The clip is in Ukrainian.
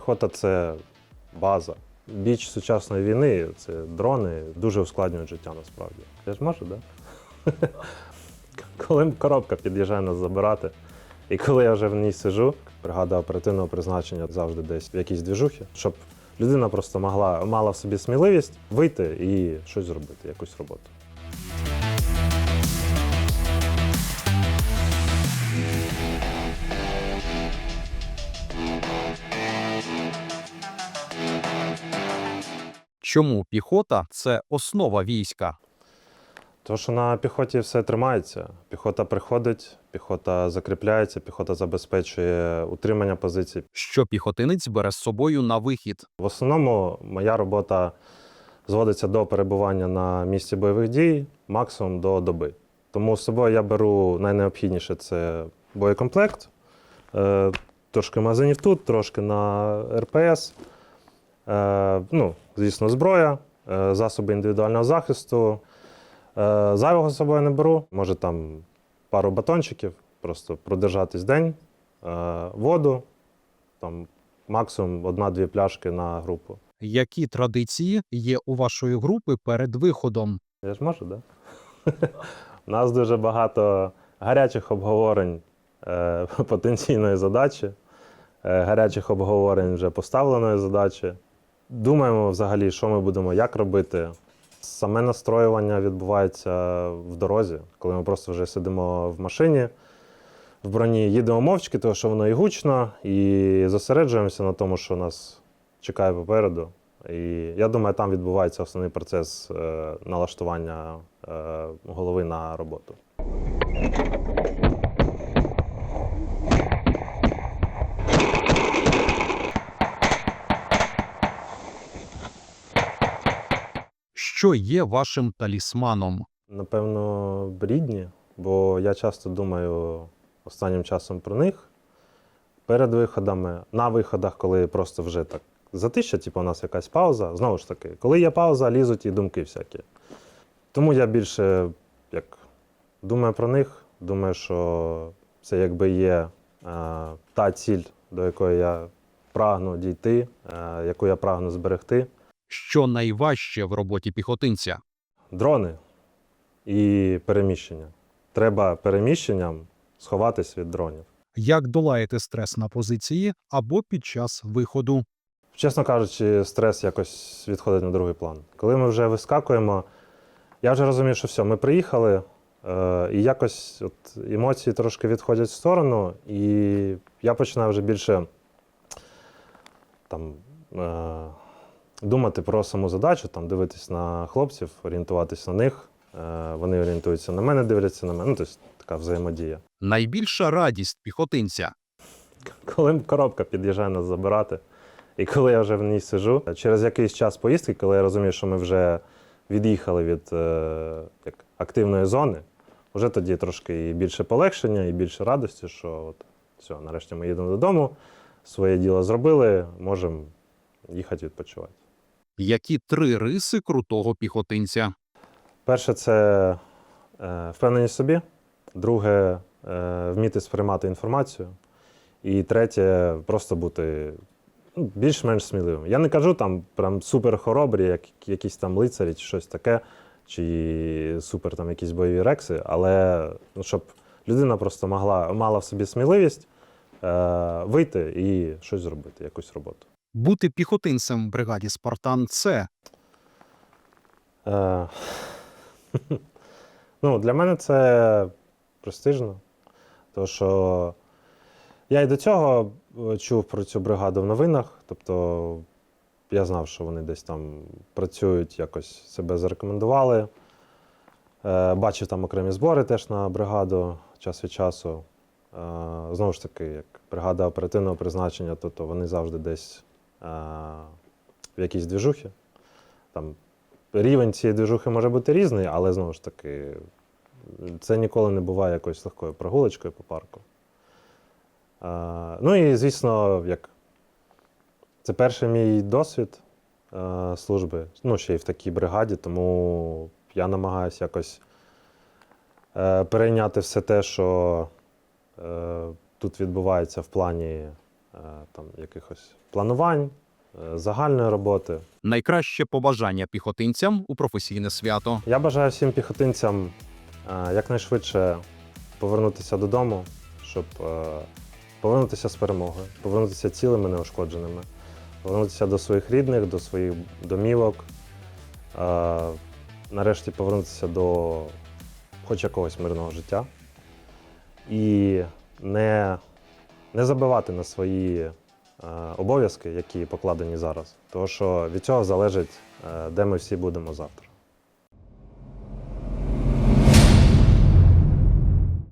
Піхота це база. Біч сучасної війни це дрони дуже ускладнюють життя насправді. Я ж можу, так? Коли коробка під'їжджає нас забирати, і коли я вже в ній сижу, бригада оперативного призначення завжди десь в якійсь двіжухі, щоб людина просто могла, мала в собі сміливість вийти і щось зробити, якусь роботу. Чому піхота це основа війська? Тому що на піхоті все тримається. Піхота приходить, піхота закріпляється, піхота забезпечує утримання позицій. Що піхотинець бере з собою на вихід? В основному моя робота зводиться до перебування на місці бойових дій, максимум до доби. Тому з собою я беру найнеобхідніше це боєкомплект, е, трошки магазинів тут, трошки на РПС, ну, звісно, зброя, е, засоби індивідуального захисту. Е, Зайвого з собою не беру. Може там пару батончиків, просто продержатись день, е, воду, там максимум одна-дві пляшки на групу. Які традиції є у вашої групи перед виходом? Я ж можу, так? Да? У нас дуже багато гарячих обговорень е, потенційної задачі, е, гарячих обговорень вже поставленої задачі. Думаємо взагалі, що ми будемо, як робити. Саме настроювання відбувається в дорозі, коли ми просто вже сидимо в машині, в броні, їдемо мовчки, тому що воно і гучно, і зосереджуємося на тому, що нас чекає попереду. І я думаю, там відбувається основний процес е, налаштування е, голови на роботу. Що є вашим талісманом? Напевно, рідні, бо я часто думаю останнім часом про них перед виходами, на виходах, коли просто вже так затища, типу у нас якась пауза. Знову ж таки, коли є пауза, лізуть і думки всякі. Тому я більше як думаю про них, думаю, що це якби є е, та ціль, до якої я прагну дійти, е, яку я прагну зберегти. Що найважче в роботі піхотинця? Дрони і переміщення. Треба переміщенням сховатись від дронів. Як долаєте стрес на позиції або під час виходу? Чесно кажучи, стрес якось відходить на другий план. Коли ми вже вискакуємо, я вже розумію, що все, ми приїхали, е, і якось от емоції трошки відходять в сторону, і я починаю вже більше там, е, думати про саму задачу, там, дивитись на хлопців, орієнтуватись на них. Е, вони орієнтуються на мене, дивляться на мене. Ну, тобто така взаємодія. Найбільша радість піхотинця. Коли коробка під'їжджає нас забирати, і коли я вже в ній сижу, через якийсь час поїздки, коли я розумію, що ми вже від'їхали від е, як, активної зони, вже тоді трошки і більше полегшення, і більше радості, що от, все, нарешті ми їдемо додому, своє діло зробили, можемо їхати відпочивати. Які три риси крутого піхотинця? Перше, це е, впевненість в собі. Друге, е, вміти сприймати інформацію. І третє просто бути ну, більш-менш сміливим. Я не кажу там прям супер хоробрі, як якісь там лицарі чи щось таке, чи супер там якісь бойові рекси, але ну, щоб людина просто могла, мала в собі сміливість е, вийти і щось зробити, якусь роботу. Бути піхотинцем в бригаді Спартан це ну, для мене це престижно. Тому що я і до цього е, чув про цю бригаду в новинах. Тобто я знав, що вони десь там працюють, якось себе зарекомендували. Е, Бачив там окремі збори теж на бригаду час від часу. Е, Знову ж таки, як бригада оперативного призначення, тобто вони завжди десь в якійсь двіжухі. Там рівень цієї движухи може бути різний, але знову ж таки, це ніколи не буває якоюсь легкою прогулочкою по парку. А, ну і, звісно, як це перший мій досвід е, служби, ну, ще й в такій бригаді, тому я намагаюся якось е, перейняти все те, що е, тут відбувається в плані там, якихось планувань, е, загальної роботи. Найкраще побажання піхотинцям у професійне свято. Я бажаю всім піхотинцям е, якнайшвидше повернутися додому, щоб е, повернутися з перемогою, повернутися цілими неушкодженими, повернутися до своїх рідних, до своїх домівок, нарешті повернутися до хоч якогось мирного життя і не, не забивати на свої е, обов'язки, які покладені зараз, тому що від цього залежить, е, де ми всі будемо завтра.